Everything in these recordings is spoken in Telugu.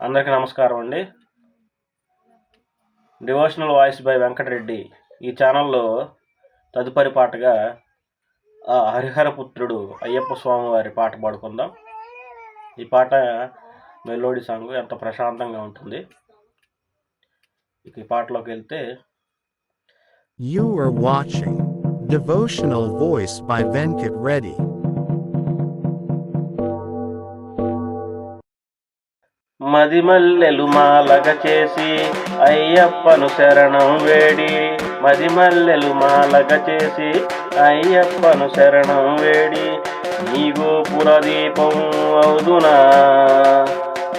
అందరికీ నమస్కారం అండి. డివోషనల్ వాయిస్ బై వెంకటరెడ్డి ఈ ఛానల్లో తదుపరి పాటగా ఆ హరిహరపుత్రుడు అయ్యప్ప స్వామి వారి పాట పాడుకుందాం. ఈ పాట మెలోడీ సాంగ్ ఎంత ప్రశాంతంగా ఉంటుంది. ఇక ఈ పాటలోకి వెళ్తే you are watching devotional voice by Venkat Reddy మదిమల్లెలు మాలగ చేసి అయ్యప్పను శరణం వేడి. మదిమల్లెలు మాలగ చేసి అయ్యప్పను శరణం వేడి. నీ గోపుర దీపం అవుదునా?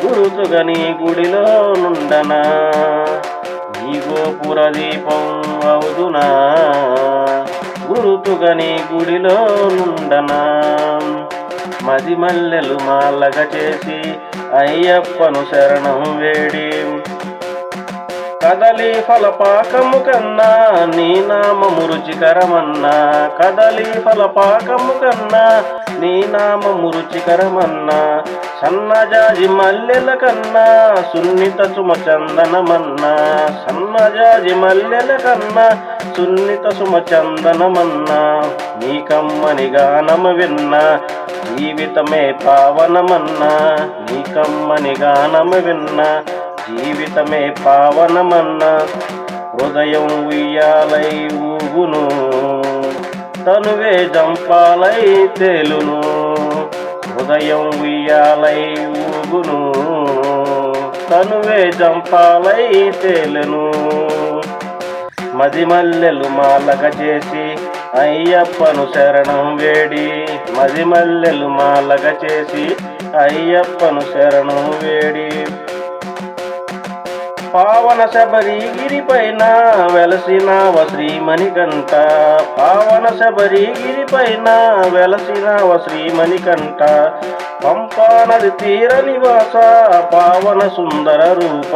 గురుతుగా నీ గుడిలో నుండనా? నీ గోపుర దీపం అవుదునా? గురుతుగా నీ గుడిలో నుండనా? మది మల్లెలు మాలగ చేసి అయ్యప్పను శరణం వేడి. కదలి ఫలపాకము కన్నా నీ నామము రుచికరమన్నా. కదలి ఫలపాకము కన్నా నీ నామము రుచికరమన్నా. సన్నజాజి మల్లెల కన్నా సున్నిత సుమ చందనమన్నా. సన్నజాజి మల్లెల కన్నా సున్నిత సుమ చందనమన్నా. నీ కమ్మని గానము విన్నా. జీవితమే పావనమన్నా నీకమ్మని గానము విన్నా. జీవితమే పావనమన్నా హృదయం ఉయ్యాలై ఊగును. తనువే జంపాలై తేలును. హృదయం ఉయ్యాలై ఊగును. తనువే జంపాలై తేలును. మది మల్లెలు మాలగ చేసి అయ్యప్పను శరణం వేడి. మది మల్లెలు మాలగ చేసి అయ్యప్పను శరణు వేడి. పావన శబరిగిరి పైన వెలసినావ శ్రీమణికంట పావన శబరిగిరి పైన వెలసినావ శ్రీమణికంఠ. పంపా పంపానది తీర నివాస పావన సుందర రూప.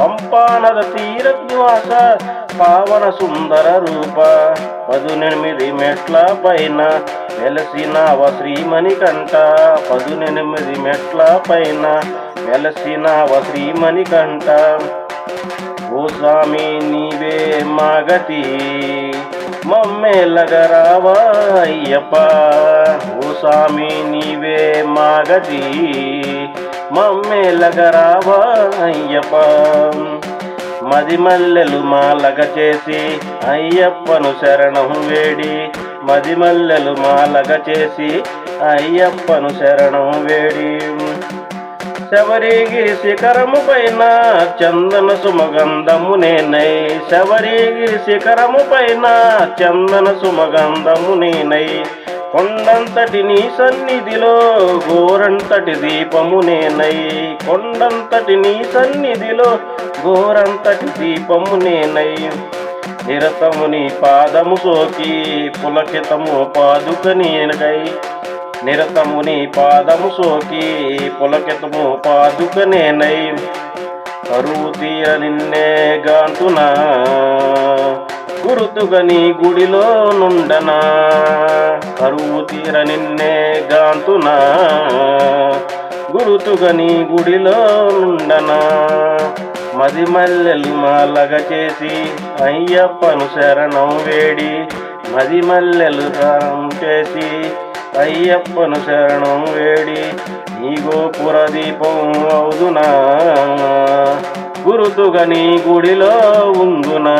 పంపానద తీర నివాస పావన సుందర రూప. పదునెనిమిది మెట్ల పైన వెలసినావ శ్రీమణికంఠ పదునెనిమిది మెట్ల పైన వెలసినావ శ్రీమణికంఠ ఓ స్వామి నీవే మాగతి మమ్మేలగరావా అయ్యప్ప. ఓ స్వామి నీవే మాగతి మమ్మేలగరావా అయ్యప్ప. మది మల్లెలు మాలగ చేసి అయ్యప్పను శరణం వేడి మది మల్లెలు మాలగ చేసి అయ్యప్పను శరణం వేడి. శబరిగిరి శిఖరము పైన చందన సుమగంధము నేనై. శబరిగిరి శిఖరము పైన చందన సుమగంధము నేనై. కొండంతటి నీ సన్నిధిలో గోరంతటి దీపము నేనై. కొండంతటి నీ సన్నిధిలో గోరంతటి దీపము నేనై. నిరతముని పాదము సోకి పులకితము పాదుక నేనకై నిరతముని పాదము సోకి పులకితము పాదుక నేనై కరువు తీర నిన్నే గాంటునా గురుతుగని గుడిలో నుండనా. కరువు తీర నిన్నే గాంతునా గురుతుగని గుడిలో నుండనా. మది మల్లెలు మాలగ చేసి అయ్యప్పను శరణం వేడి మది మల్లెలు శరణం చేసి అయ్యప్పను శరణం వేడి నీ గోపుర దీపం అవుదునా? గురుతుగా నీ గుడిలో ఉందునా?